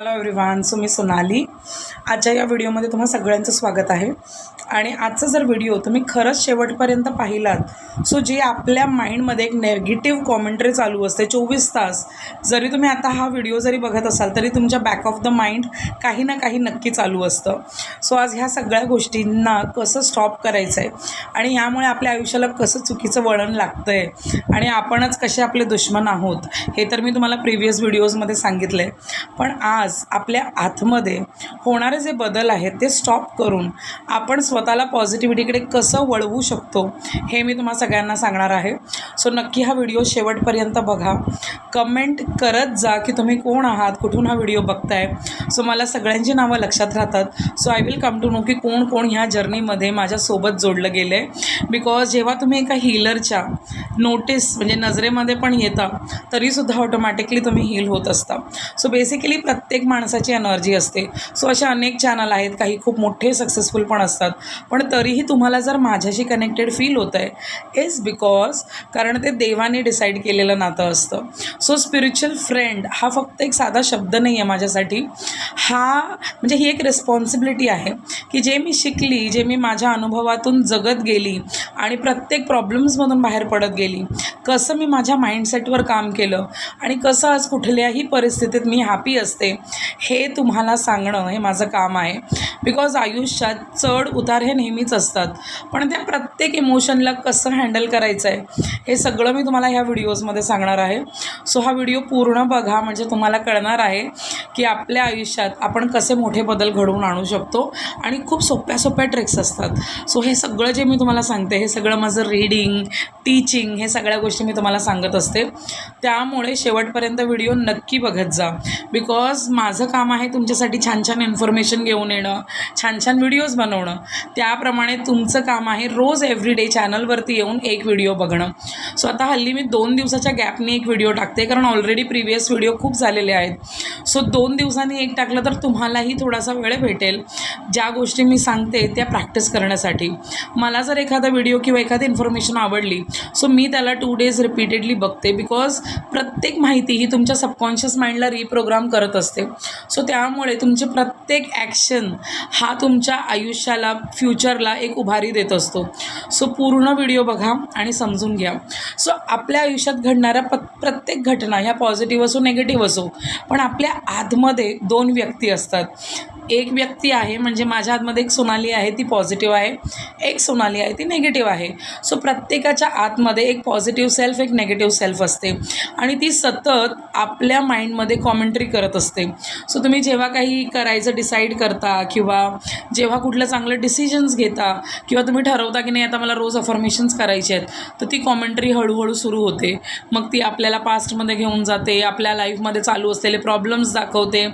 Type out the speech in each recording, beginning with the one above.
Hello everyone so मी सोनाली. आजच्या या व्हिडिओमध्ये तुम्हा सगळ्यांचं स्वागत आहे. आणि आजचा जर व्हिडिओ तुम्ही खरंच शेवटपर्यंत पाहिलात सो जी आपल्या माइंडमध्ये एक नेगेटिव्ह कॉमेंट्री चालू असते चोवीस तास जरी तुम्ही आता हा व्हिडिओ जरी बघत असाल तरी तुमच्या बॅक ऑफ द माइंड काही ना काही नक्की चालू असतं. सो आज ह्या सगळ्या गोष्टींना कसं स्टॉप करायचं आहे आणि ह्यामुळे आपल्या आयुष्याला कसं चुकीचं वळण लागतं आहे आणि आपणच कसे आपले दुश्मन आहोत हे तर मी तुम्हाला प्रिव्हियस व्हिडिओजमध्ये सांगितलं आहे पण आज आपल्या आतमध्ये होणारे जे बदल आहेत ते स्टॉप करून आपण स्वतःला पॉझिटिव्हिटीकडे कसं वळवू शकतो हे मी तुम्हा सगळ्यांना सांगणार आहे. सो नक्की हा व्हिडिओ शेवटपर्यंत बघा. कमेंट करत जा की तुम्ही कोण आहात कुठून हा व्हिडिओ बघताय. सो मला सगळ्यांची नावं लक्षात राहतात. So I will come to know की कोण कोण ह्या जर्नीमध्ये माझ्यासोबत जोडलं गेलं आहे बिकॉज जेव्हा तुम्ही एका हिलरच्या नोटीस म्हणजे नजरेमध्ये पण येता तरीसुद्धा ऑटोमॅटिकली तुम्ही हील होत असता. सो बेसिकली प्रत्येक प्रत्येक माणसाची एनर्जी असते. सो अशा अनेक चॅनल आहेत काही खूप मोठे सक्सेसफुल पण असतात. पण तरीही तुम्हाला जर माझ्याशी कनेक्टेड फील होतं आहे इज बिकॉज कारण ते देवाने डिसाईड केलेलं नातं असतं. सो स्पिरिच्युअल फ्रेंड हा फक्त एक साधा शब्द नाही आहे माझ्यासाठी. हा म्हणजे ही एक रिस्पॉन्सिबिलिटी आहे की जे मी शिकली जे मी माझ्या अनुभवातून जगत गेली आणि प्रत्येक प्रॉब्लेम्समधून बाहेर पडत गेली कसं मी माझ्या माइंडसेटवर काम केलं आणि कसं आज कुठल्याही परिस्थितीत मी हॅपी असते हे तुम्हाला सांगणं हे माझं काम आहे. बिकॉज आयुष्यात चढ उतार हे नेहमीच असतात. पण त्या प्रत्येक इमोशनला कसं हँडल करायचं आहे हे सगळं मी तुम्हाला ह्या व्हिडिओजमध्ये सांगणार आहे. सो हा व्हिडिओ पूर्ण बघा म्हणजे तुम्हाला कळणार आहे की आपल्या आयुष्यात आपण कसे मोठे बदल घडवून आणू शकतो आणि खूप सोप्या सोप्या ट्रिक्स असतात. सो हे सगळं जे मी तुम्हाला सांगते हे सगळं माझं रीडिंग टीचिंग हे सगळ्या गोष्टी मी तुम्हाला सांगत असते. त्यामुळे शेवटपर्यंत व्हिडिओ नक्की बघत जा. बिकॉज माझं काम आहे तुमच्यासाठी छान छान इन्फॉर्मेशन घेऊन येणं छान छान व्हिडिओज बनवणं. त्याप्रमाणे तुमचं काम आहे रोज एव्हरीडे चॅनलवरती येऊन एक व्हिडिओ बघणं. सो आता हल्ली मी दोन दिवसाच्या गॅपने एक व्हिडिओ टाकते कारण ऑलरेडी प्रिव्हियस व्हिडिओ खूप झालेले आहेत. सो दोन दिवसांनी एक टाकलं तर तुम्हालाही थोडासा वेळ भेटेल. ज्या गोष्टी मी सांगते त्या प्रॅक्टिस करण्यासाठी. मला जर एखादा व्हिडिओ किंवा एखादी इन्फॉर्मेशन आवडली सो मी त्याला टू डेज रिपीटेडली बघते बिकॉज प्रत्येक माहिती ही तुमच्या सबकॉन्शियस माइंडला रिप्रोग्राम करत असते. सो त्यामुळे तुमचे प्रत्येक ॲक्शन हा तुमच्या आयुष्याला फ्युचरला एक उभारी देत असतो. सो पूर्ण व्हिडिओ बघा आणि समजून घ्या. सो आपल्या आयुष्यात घडणाऱ्या प प्रत्येक घटना ह्या पॉझिटिव्ह असो नेगेटिव्ह असो पण आपल्या आतमध्ये दोन व्यक्ती असतात. एक व्यक्ती आहे म्हणजे माझ्या आतमध्ये एक सोनाली आहे ती पॉझिटिव्ह आहे. एक सोनाली आहे ती नेगेटिव्ह आहे. सो प्रत्येकाच्या आतमध्ये एक पॉझिटिव्ह सेल्फ एक नेगेटिव्ह सेल्फ असते. आणि ती सतत आपल्या माइंडमध्ये कॉमेंट्री करत असते. सो तुम्ही जेव्हा काही करायचं डिसाईड करता किंवा जेव्हा कुठलं चांगलं डिसिजन्स घेता किंवा तुम्ही ठरवता की नाही आता मला रोज अफर्मेशन्स करायचे आहेत तर ती कॉमेंट्री हळूहळू सुरू होते. मग ती आपल्याला पास्टमध्ये घेऊन जाते आपल्या लाईफमध्ये चालू असलेले प्रॉब्लेम्स दाखवते.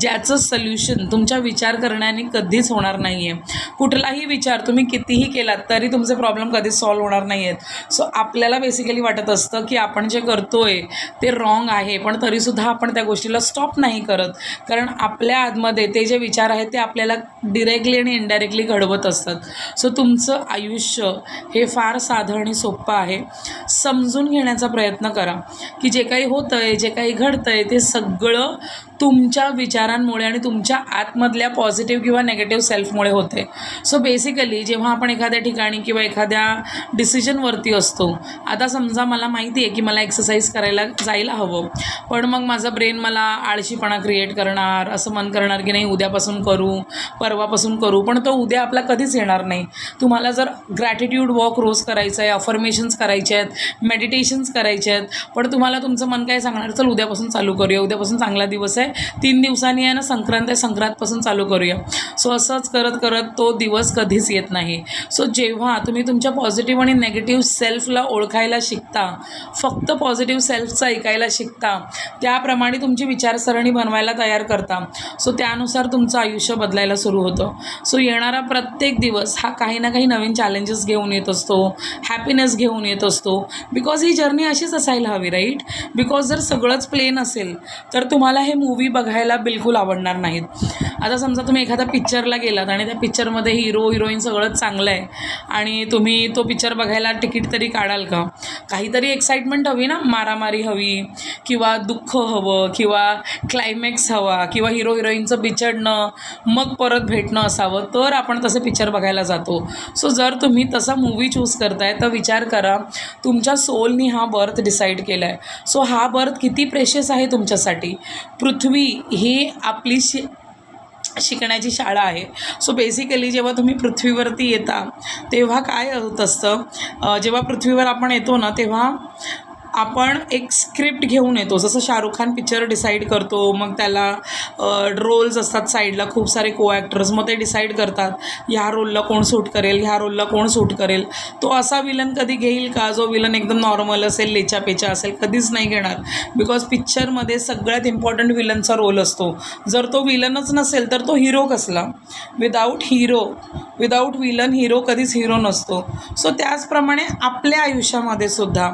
ज्याचं सल्युशन तुमच्या विचार करण्याने कधीच होणार नाही आहे कुठलाही विचार तुम्ही कितीही केलात तरी तुमचे प्रॉब्लेम कधीच सॉल्व्ह होणार नाही आहेत सो आपल्याला बेसिकली वाटत असतं की आपण जे करतो आहे ते रॉंग आहे. पण तरीसुद्धा आपण त्या गोष्टीला स्टॉप नाही करत. कारण आपल्या आतमध्ये ते जे विचार आहेत ते आपल्याला डिरेक्टली आणि इनडायरेक्टली घडवत असतात. सो तुमचं आयुष्य हे फार साधं आणि सोपं आहे. समजून घेण्याचा प्रयत्न करा की जे काही होतं आहे जे काही घडतं आहे ते सगळं तुमच्या विचारांमुळे आणि तुमच्या आतमधल्या पॉझिटिव्ह किंवा नेगेटिव्ह सेल्फमुळे होते. सो बेसिकली जेव्हा आपण एखाद्या ठिकाणी किंवा एखाद्या डिसिजनवरती असतो आता समजा मला माहिती आहे की मला एक्सरसाइज करायला जायला हवं पण मग माझं ब्रेन मला आळशीपणा क्रिएट करणार असं मन करणार की नाही उद्यापासून करू परवापासून करू पण तो उद्या आपला कधीच येणार नाही. तुम्हाला जर ग्रॅटिट्यूड वॉक रोज करायचं आहे अफर्मेशन्स करायचे आहेत मेडिटेशन्स करायचे आहेत पण तुम्हाला तुमचं मन काय सांगणार चल उद्यापासून चालू करूया उद्यापासून चांगला दिवस आहे तीन दिवसांनी आहे ना संक्रांत आहे संक्रांतपासून चालू करूया. सो असंच करत करत तो दिवस कधीच येत नाही. सो जेव्हा तुम्ही तुमच्या पॉझिटिव्ह आणि नेगेटिव्ह सेल्फला ओळखायला शिकता फक्त पॉझिटिव्ह सेल्फचं ऐकायला शिकता त्याप्रमाणे तुमची विचारसरणी बनवायला तयार करता. सो त्यानुसार तुमचं आयुष्य बदलायला सुरू होतं. सो येणारा प्रत्येक दिवस हा काही ना काही नवीन चॅलेंजेस घेऊन येत असतो हॅपीनेस घेऊन येत असतो. बिकॉज ही जर्नी अशीच असायला हवी राईट बिकॉज जर सगळंच प्लेन असेल तर तुम्हाला हे मूवी बघायला बिलकुल आवडणार नाहीत. आता समजा तुम्ही एखाद्या पिक्चरला गेलात आणि त्या पिक्चरमध्ये हिरो हिरोईन सगळंच चांगलं आहे आणि तुम्ही तो पिक्चर बघायला तिकीट तरी काढाल का? काहीतरी एक्साइटमेंट हवी ना? मारामारी हवी किंवा दुःख हवं किंवा क्लायमॅक्स हवा किंवा हिरो हिरोईनचं बिछडणं मग परत भेटणं असावं तर आपण तसे पिक्चर बघायला जातो. सो जर तुम्ही तसा मूवी चूज करताय तर विचार करा तुमच्या सोलनी हा बर्थ डिसाईड केला आहे सो हा बर्थ किती प्रेशियस आहे तुमच्यासाठी? पृथ्वी ही आपली शि शिकण्याची शाळा आहे. सो बेसिकली जेव्हा तुम्ही पृथ्वीवरती येता तेव्हा काय होत असतं? जेव्हा पृथ्वीवर आपण येतो ना तेव्हा आपण एक स्क्रिप्ट घेऊन येतो. जसं शाहरुख खान पिक्चर डिसाईड करतो मग त्याला रोल्स असतात साईडला खूप सारे को ॲक्टर्स मग ते डिसाईड करतात ह्या रोलला कोण सूट करेल? ह्या रोलला कोण सूट करेल? तो असा विलन कधी घेईल का? जो विलन एकदम नॉर्मल असेल लेचापेचा असेल कधीच नाही घेणार. बिकॉज पिक्चरमध्ये सगळ्यात इम्पॉर्टंट विलनचा रोल असतो. जर तो विलनच नसेल तर तो हिरो कसला? Without hero without villain hero कधीच हिरो नसतो. सो त्याचप्रमाणे आपल्या आयुष्यामध्ये सुद्धा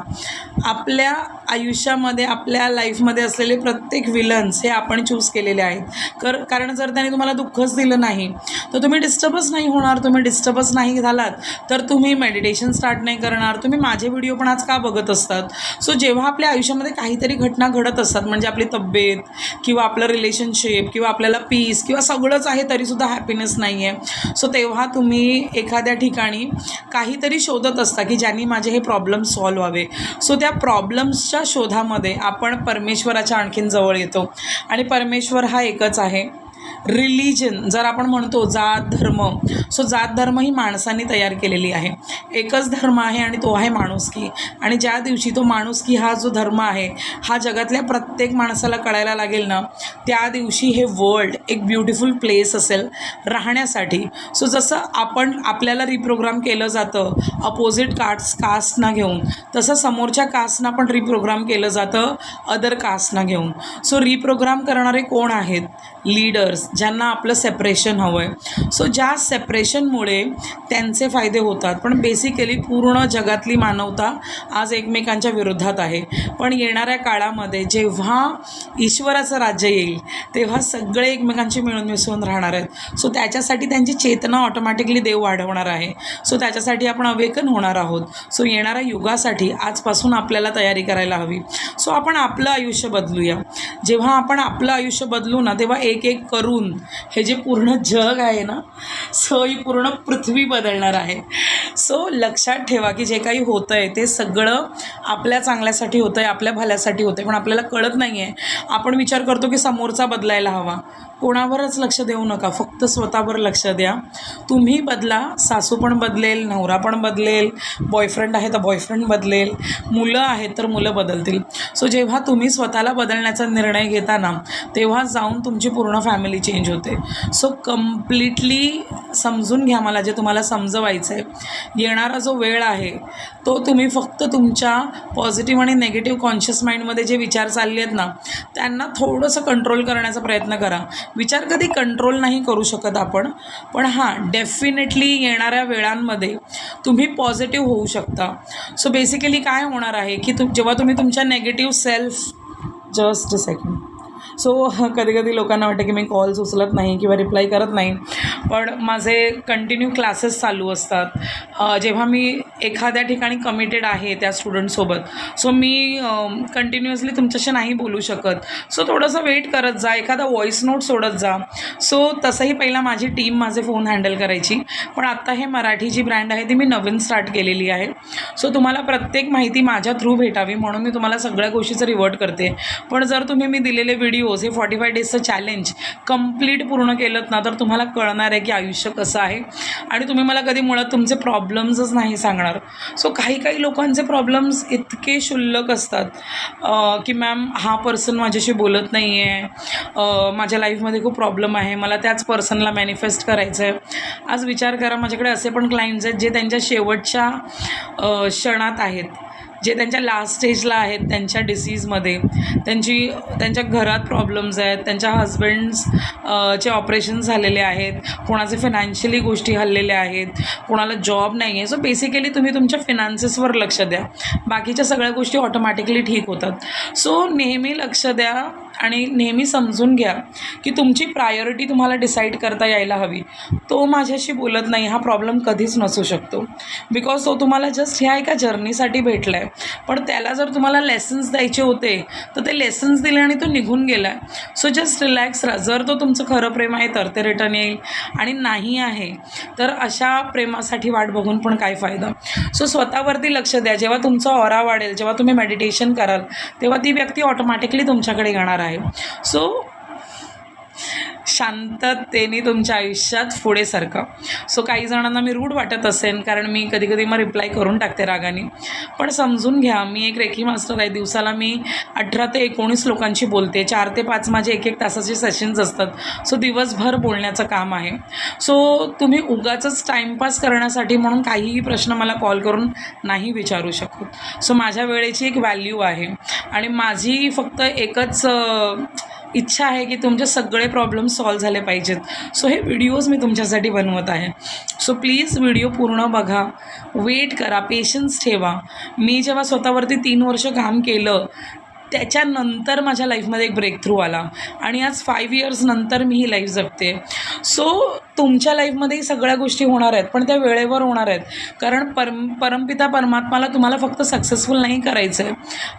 आप आपल्या आयुष्यामध्ये आपल्या लाईफमध्ये असलेले प्रत्येक विलन्स हे आपण चूज केलेले आहेत. कर कारण जर त्याने तुम्हाला दुःखच दिलं नाही तर तुम्ही डिस्टर्बच नाही होणार. तुम्ही डिस्टर्बच नाही झालात तर तुम्ही मेडिटेशन स्टार्ट नाही करणार. तुम्ही माझे व्हिडिओ पण आज का बघत असतात? सो जेव्हा आपल्या आयुष्यामध्ये काहीतरी घटना घडत असतात म्हणजे आपली तब्येत किंवा आपलं रिलेशनशिप किंवा आपल्याला पीस किंवा सगळंच आहे तरीसुद्धा हॅपीनेस नाही आहे सो तेव्हा तुम्ही एखाद्या ठिकाणी काहीतरी शोधत असता की ज्यांनी माझे हे प्रॉब्लेम सॉल्व व्हावे. सो त्या प्रॉब्लेम्सच्या शोधामध्ये आपण परमेश्वराच्या आणखीन जवळ येतो. आणि परमेश्वर हा एकच आहे. रिलिजन जर आपण म्हणतो जात धर्म सो जात धर्म ही माणसांनी तयार केलेली आहे. एकच धर्म आहे आणि तो आहे माणुसकी. आणि ज्या दिवशी तो माणुसकी हा जो धर्म आहे हा जगातल्या प्रत्येक माणसाला कळायला लागेल ना त्या दिवशी हे वर्ल्ड एक ब्युटिफुल प्लेस असेल राहण्यासाठी. सो जसं आपण आपल्याला रिप्रोग्राम केलं जातं अपोजिट कास्ट कास्टना घेऊन तसं समोरच्या कास्टना पण रिप्रोग्राम केलं जातं अदर कास्टना घेऊन. सो रिप्रोग्राम करणारे कोण आहेत? लीडर्स ज्यांना आपलं सेपरेशन हवं आहे सो ज्या सेपरेशनमुळे त्यांचे फायदे होतात. पण बेसिकली पूर्ण जगातली मानवता आज एकमेकांच्या विरोधात आहे. पण येणाऱ्या काळामध्ये जेव्हा ईश्वराचं राज्य येईल तेव्हा सगळे एकमेकांशी मिळून मिसळून राहणार आहेत. सो त्याच्यासाठी त्यांची चेतना ऑटोमॅटिकली देव वाढवणार आहे. सो त्याच्यासाठी आपण अवेकन होणार आहोत. सो येणाऱ्या युगासाठी आजपासून आपल्याला तयारी करायला हवी. सो आपण आपलं आयुष्य बदलूया. जेव्हा आपण आपलं आयुष्य बदलू ना तेव्हा एक एक करून हे जे पूर्ण जग आहे ना सो ही पूर्ण पृथ्वी बदलणार आहे. सो लक्षात ठेवा की जे काही होतं आहे ते सगळं आपल्या चांगल्यासाठी होतं आहे आपल्या भल्यासाठी होतं आहे पण आपल्याला कळत नाही आहे आपण विचार करतो की समोरचा बदलायला हवा. कोणावरच लक्ष देऊ नका. फक्त स्वतःवर लक्ष द्या. तुम्ही बदला. सासू पण बदलेल नवरा पण बदलेल बॉयफ्रेंड आहे तर बॉयफ्रेंड बदलेल. मुलं आहेत तर मुलं बदलतील. सो जेव्हा तुम्ही स्वतःला बदलण्याचा निर्णय घेता ना तेव्हा जाऊन तुमची पूर्ण फॅमिली चेंज होते. सो कम्प्लिटली समजून घ्या मला जे तुम्हाला समजवायचं आहे येणारा जो वेळ आहे तो तुम्ही फक्त तुमच्या पॉझिटिव्ह आणि नेगेटिव्ह कॉन्शियस माइंडमध्ये जे विचार चालले आहेत ना त्यांना थोडंसं कंट्रोल करण्याचा प्रयत्न करा. विचार कधी कंट्रोल नाही करू शकत आपण. पण हां डेफिनेटली येणाऱ्या वेळांमध्ये तुम्ही पॉझिटिव्ह होऊ शकता. सो बेसिकली काय होणार आहे की तु जेव्हा तुम्ही तुमच्या negative self just a second so कधी कधी लोकांना वाटतं की मी कॉल्स उचलत नाही किंवा रिप्लाय करत नाही. पण माझे कंटिन्यू क्लासेस चालू असतात. जेव्हा मी एखाद्या ठिकाणी कमिटेड आहे त्या स्टुडंटसोबत सो मी कंटिन्युअसली तुमच्याशी नाही बोलू शकत. सो थोडंसं वेट करत जा. एखादा व्हॉइस नोट सोडत जा. सो तसंही पहिला माझी टीम माझे फोन हँडल करायची. पण आत्ता हे मराठी जी ब्रँड आहे ती मी नवीन स्टार्ट केलेली आहे. सो तुम्हाला प्रत्येक माहिती माझ्या थ्रू भेटावी म्हणून मी तुम्हाला सगळ्या गोष्टीचं रिवर्ट करते. पण जर तुम्ही मी दिलेले व्हिडिओ व्हिडिओज हे फॉर्टी फाय डेजचं चॅलेंज कंप्लीट पूर्ण केलं ना तर तुम्हाला कळणार आहे की आयुष्य कसं आहे. आणि तुम्ही मला कधी मुळात तुमचे प्रॉब्लेम्सच नाही सांगणार. सो काही काही लोकांचे प्रॉब्लेम्स इतके क्षुल्लक असतात. की मॅम हा पर्सन माझ्याशी बोलत नाही आहे माझ्या लाईफमध्ये खूप प्रॉब्लेम आहे. मला त्याच पर्सनला मॅनिफेस्ट करायचं आहे आज विचार करा माझ्याकडे असे पण क्लायंट्स आहेत जे त्यांच्या शेवटच्या क्षणात आहेत. जे त्यांच्या लास्ट स्टेजला आहेत त्यांच्या डिसीजमध्ये त्यांची त्यांच्या घरात प्रॉब्लेम्स आहेत त्यांच्या हजबंड्स चे ऑपरेशन झालेले आहेत कोणाचे फिनान्शियली गोष्टी हल्लेल्या आहेत कोणाला जॉब नाही आहे सो बेसिकली तुम्ही तुमच्या फिनान्सेसवर लक्ष द्या. बाकीच्या सगळ्या गोष्टी ऑटोमॅटिकली ठीक होतात. सो नेहमी लक्ष द्या. आणि नेहमी समजून घ्या की तुमची प्रायोरिटी तुम्हाला डिसाईड करता यायला हवी. तो माझ्याशी बोलत नाही हा प्रॉब्लेम कधीच नसू शकतो. बिकॉज तो तुम्हाला जस्ट ह्या एका जर्नीसाठी भेटला आहे पण त्याला जर तुम्हाला लेसन्स द्यायचे होते तर ते लेसन्स दिले आणि तो निघून गेला आहे सो जस्ट रिलॅक्स राहा जर तो तुमचं खरं प्रेम आहे तर ते रिटर्न येईल. आणि नाही आहे तर अशा प्रेमासाठी वाट बघून पण काय फायदा. सो स्वतःवरती लक्ष द्या. जेव्हा तुमचा ऑरा वाढेल जेव्हा तुम्ही मेडिटेशन कराल तेव्हा ती व्यक्ती ऑटोमॅटिकली तुमच्याकडे येणार आहे. सो शांततेने तुमच्या आयुष्यात पुढे सरका सो काही जणांना मी रूढ वाटत असेल कारण मी कधी कधी मग रिप्लाय करून टाकते रागाने. पण समजून घ्या मी एक रेखी मास्टर आहे. दिवसाला मी अठरा ते एकोणीस लोकांशी बोलते. चार ते पाच माझे एक एक तासाचे सेशन्स असतात. सो दिवसभर बोलण्याचं काम आहे. सो तुम्ही उगाच टाईमपास करण्यासाठी म्हणून काहीही प्रश्न मला कॉल करून नाही विचारू शकत. सो माझ्या वेळेची एक व्हॅल्यू आहे. आणि माझी फक्त एकच इच्छा आहे की तुमचे सगळे प्रॉब्लेम सॉल्व झाले पाहिजेत. सो हे व्हिडिओज मी तुमच्यासाठी बनवत आहे. सो प्लीज व्हिडिओ पूर्ण बघा. वेट करा. पेशन्स ठेवा. मी जेव्हा स्वतःवरती तीन वर्ष काम केलं त्याच्यानंतर माझ्या लाईफमध्ये एक ब्रेक थ्रू आला. आणि आज फाईव्ह इयर्स नंतर मी ही लाईफ जगते. सो तुमच्या लाईफमध्ये सगळ्या गोष्टी होणार आहेत पण त्या वेळेवर होणार आहेत. कारण परम परमपिता परमात्माला तुम्हाला फक्त सक्सेसफुल नाही करायचं आहे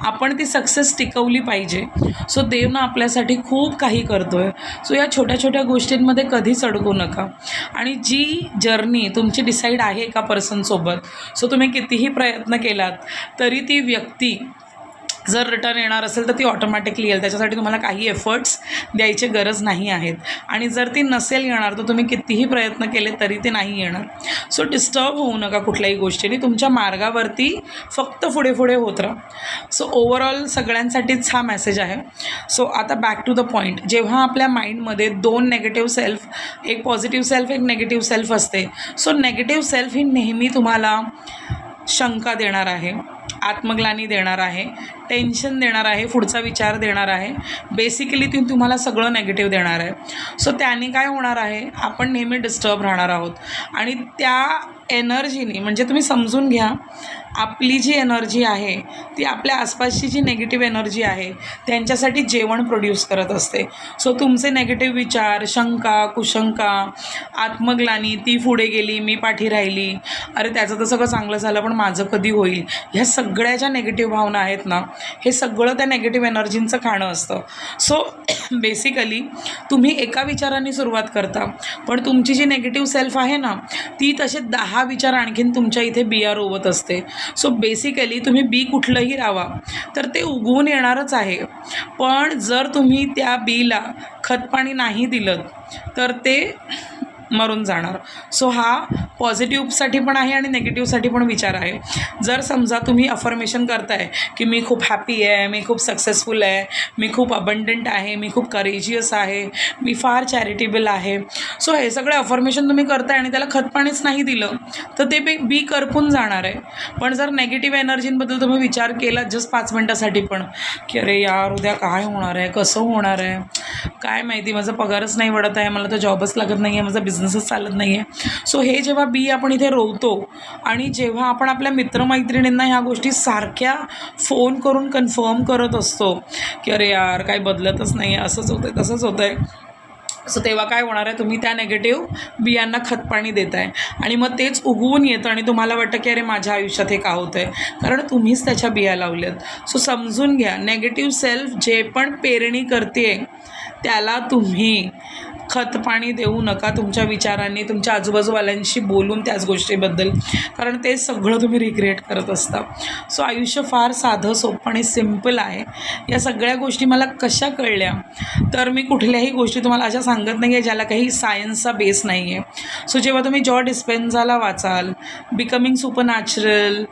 आपण ती सक्सेस टिकवली पाहिजे. सो देव ना आपल्यासाठी खूप काही करतो आहे सो या छोट्या छोट्या गोष्टींमध्ये कधीच अडकू नका. आणि जी जर्नी तुमची डिसाईड आहे एका पर्सनसोबत सो तुम्ही कितीही प्रयत्न केलात तरी ती व्यक्ती जर रिटर्न येणार असेल तर ती ऑटोमॅटिकली येईल. त्याच्यासाठी तुम्हाला काही एफर्ट्स द्यायची गरज नाही आहेत. आणि जर ती नसेल येणार तर तुम्ही कितीही प्रयत्न केले तरी ते नाही येणार. सो डिस्टर्ब होऊ नका कुठल्याही गोष्टीने. तुमच्या मार्गावरती फक्त पुढे पुढे होत राहा. सो ओव्हरऑल सगळ्यांसाठीच हा मेसेज आहे. सो आता बॅक टू द पॉईंट जेव्हा आपल्या माइंडमध्ये दोन नेगेटिव्ह सेल्फ एक पॉझिटिव्ह सेल्फ एक नेगेटिव्ह सेल्फ असते. सो नेगेटिव्ह सेल्फ ही नेहमी तुम्हाला शंका देणार आहे आत्मग्लानी देणार आहे टेन्शन देणार आहे पुढचा विचार देणार आहे. बेसिकली ती तुम्हाला सगळं नेगेटिव्ह देणार आहे. सो त्याने काय होणार आहे आपण नेहमी डिस्टर्ब राहणार आहोत. आणि त्या एनर्जीने म्हणजे तुम्ही समजून घ्या आपली जी एनर्जी आहे ती आपल्या आसपासची जी नेगेटिव्ह एनर्जी आहे त्यांच्यासाठी जेवण प्रोड्यूस करत असते. सो तुमचे नेगेटिव्ह विचार शंका कुशंका आत्मग्लानी ती पुढे गेली मी पाठी राहिली अरे त्याचं तर सगळं चांगलं झालं पण माझं कधी होईल? ह्या सगळ्या ज्या नेगेटिव्ह भावना आहेत ना हे सगळं त्या नेगेटिव्ह एनर्जींचं खाणं असतं. सो बेसिकली तुम्ही एका विचाराने सुरुवात करता पण तुमची जी नेगेटिव्ह सेल्फ आहे ना ती तसे दहा विचार आणखीन तुमच्या इथे बिया रोवत असते. सो बेसिकली तुम्ही बी कुठलंही रावा तर ते उगवून येणारच आहे. पण जर तुम्ही त्या बीला खतपाणी नाही दिलं तर ते मरून जाणार. सो हा पॉझिटिव्हसाठी पण आहे आणि नेगेटिव्हसाठी पण विचार आहे. जर समजा तुम्ही अफर्मेशन करताय की मी खूप हॅपी आहे मी खूप सक्सेसफुल आहे मी खूप अबंडंट आहे मी खूप करेजियस आहे मी फार चॅरिटेबल आहे. सो हे सगळे अफर्मेशन तुम्ही करताय आणि त्याला खतपाणीच नाही दिलं तर ते बी बी करपून जाणार आहे. पण जर नेगेटिव्ह एनर्जींबद्दल तुम्ही विचार केला जस्ट पाच मिनटासाठी पण की अरे यार उद्या काय होणार आहे कसं होणार आहे? काय माहिती माझा पगारच नाही वाढत आहे मला तर जॉबच लागत नाही आहे माझा बिझनेसच चालत नाही आहे सो हे जेव्हा बी आपण इथे रोवतो आणि जेव्हा आपण आपल्या मित्रमैत्रिणींना ह्या गोष्टी सारख्या फोन करून कन्फर्म करत असतो की अरे यार काही बदलतच नाही आहे असंच होतं आहे तसंच होतं आहे सो तेव्हा काय होणार आहे तुम्ही त्या नेगेटिव्ह बियांना खतपाणी देत आहे आणि मग तेच उगवून येतं आणि तुम्हाला वाटतं की अरे माझ्या आयुष्यात हे का होतं आहे कारण तुम्हीच त्याच्या बिया लावल्यात. सो समजून घ्या नेगेटिव्ह सेल्फ जे पण पेरणी करते त्याला तुम्ही खत पाणी देऊ नका तुमच्या विचारांनी तुमच्या आजूबाजूवाल्यांशी बोलून त्याच गोष्टीबद्दल. कारण ते सगळं तुम्ही रिक्रिएट करत असता. सो आयुष्य फार साधं सोपं आणि सिंपल आहे. या सगळ्या गोष्टी मला कशा कळल्या? तर मी कुठल्याही गोष्टी तुम्हाला अशा सांगत नाही आहे ज्याला काही सायन्सचा बेस नाही आहे सो जेव्हा तुम्ही जॉ डिस्पेन्झाला वाचाल becoming supernatural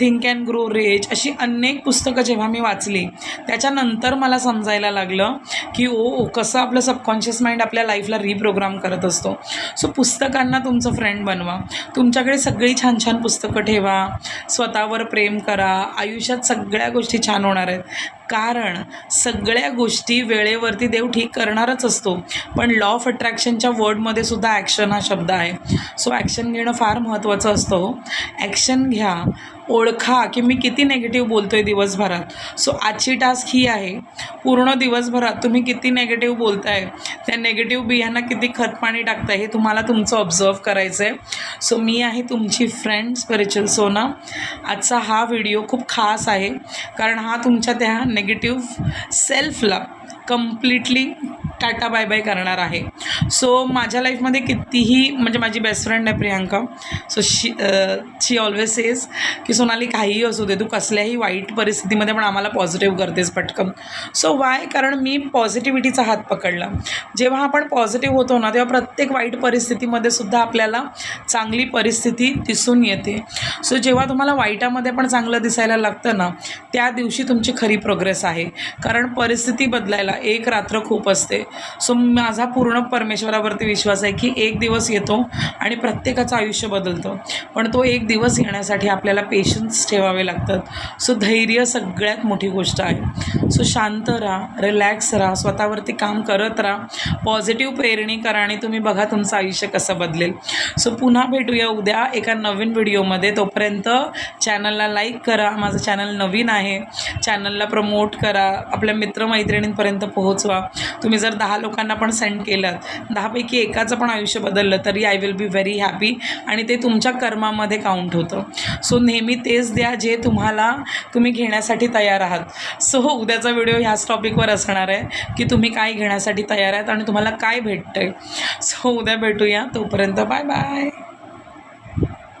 think and grow rich अशी अनेक पुस्तकं जेव्हा मी वाचली त्याच्यानंतर मला समजायला लागलं की ओ कसं आपलं सबकॉन्शियस माइंड आपल्या लाईफला रिप्रोग्राम करत असतो. सो पुस्तकांना तुमचं फ्रेंड बनवा. तुमच्याकडे सगळी छान छान पुस्तकं ठेवा. स्वतःवर प्रेम करा. आयुष्यात सगळ्या गोष्टी छान होणार आहेत. कारण सगळ्या गोष्टी वेळेवरती देव ठीक करणारच असतो. पण लॉ ऑफ अट्रॅक्शनच्या वर्डमध्ये सुद्धा ॲक्शन हा शब्द आहे. सो ॲक्शन घेणं फार महत्त्वाचं असतं. हो ॲक्शन घ्या ओळखा की मी किती नेगेटिव्ह बोलतो आहे दिवसभरात. सो आजची टास्क ही आहे. पूर्ण दिवसभरात तुम्ही किती नेगेटिव्ह बोलताय त्या नेगेटिव्ह बियांना किती खतपाणी टाकताय हे तुम्हाला तुमचं ऑब्झर्व करायचं आहे सो मी आहे तुमची फ्रेंड स्पिरिच्युअल सोना आजचा हा व्हिडिओ खूप खास आहे. कारण हा तुमच्या त्या नेगेटिव्ह सेल्फला कम्प्लिटली टाटा बाय बाय करणार आहे. सो माझ्या लाईफमध्ये कितीही म्हणजे माझी बेस्ट फ्रेंड आहे Priyanka. So she she always says की सोनाली काहीही असू दे तू कसल्याही वाईट परिस्थितीमध्ये पण आम्हाला पॉझिटिव्ह करतेस पटकन. सो वाय कारण मी पॉझिटिव्हिटीचा हात पकडला. जेव्हा आपण पॉझिटिव्ह होतो ना तेव्हा प्रत्येक वाईट परिस्थितीमध्ये सुद्धा आपल्याला चांगली परिस्थिती दिसून येते. सो जेव्हा तुम्हाला वाईटामध्ये पण चांगलं दिसायला लागतं ना त्या दिवशी तुमची खरी प्रोग्रेस आहे. कारण परिस्थिती बदलायला एक रात्र खूप असते. सो माझा पूर्ण परमेश्वरावरती विश्वास आहे की एक दिवस येतो आणि प्रत्येकाचं आयुष्य बदलतं. पण तो एक दिवस येण्यासाठी आपल्याला पेशन्स ठेवावे लागतात. सो धैर्य सगळ्यात मोठी गोष्ट आहे. सो शांत राहा रिलॅक्स राहा स्वतःवरती काम करत राहा. पॉझिटिव्ह प्रेरणी करा आणि तुम्ही बघा तुमचं आयुष्य कसं बदलेल. सो पुन्हा भेटूया उद्या एका नवीन व्हिडिओमध्ये. तोपर्यंत चॅनलला लाईक करा. माझं चॅनल नवीन आहे. चॅनलला प्रमोट करा. आपल्या मित्रमैत्रिणींपर्यंत पोहोचवा. तुम्ही जर दहा लोकांना पण सेंड केलं. दहापैकी एकाचं पण आयुष्य बदललं तरी I will be very happy आणि ते तुमच्या कर्मामध्ये काउंट होतं. सो नेहमी तेच द्या जे तुम्हाला तुम्ही घेण्यासाठी तयार आहात. सो हो उद्याचा व्हिडिओ ह्याच टॉपिकवर असणार आहे की तुम्ही काय घेण्यासाठी तयार आहात आणि तुम्हाला काय भेटतं आहे सो उद्या भेटूया. तोपर्यंत बाय बाय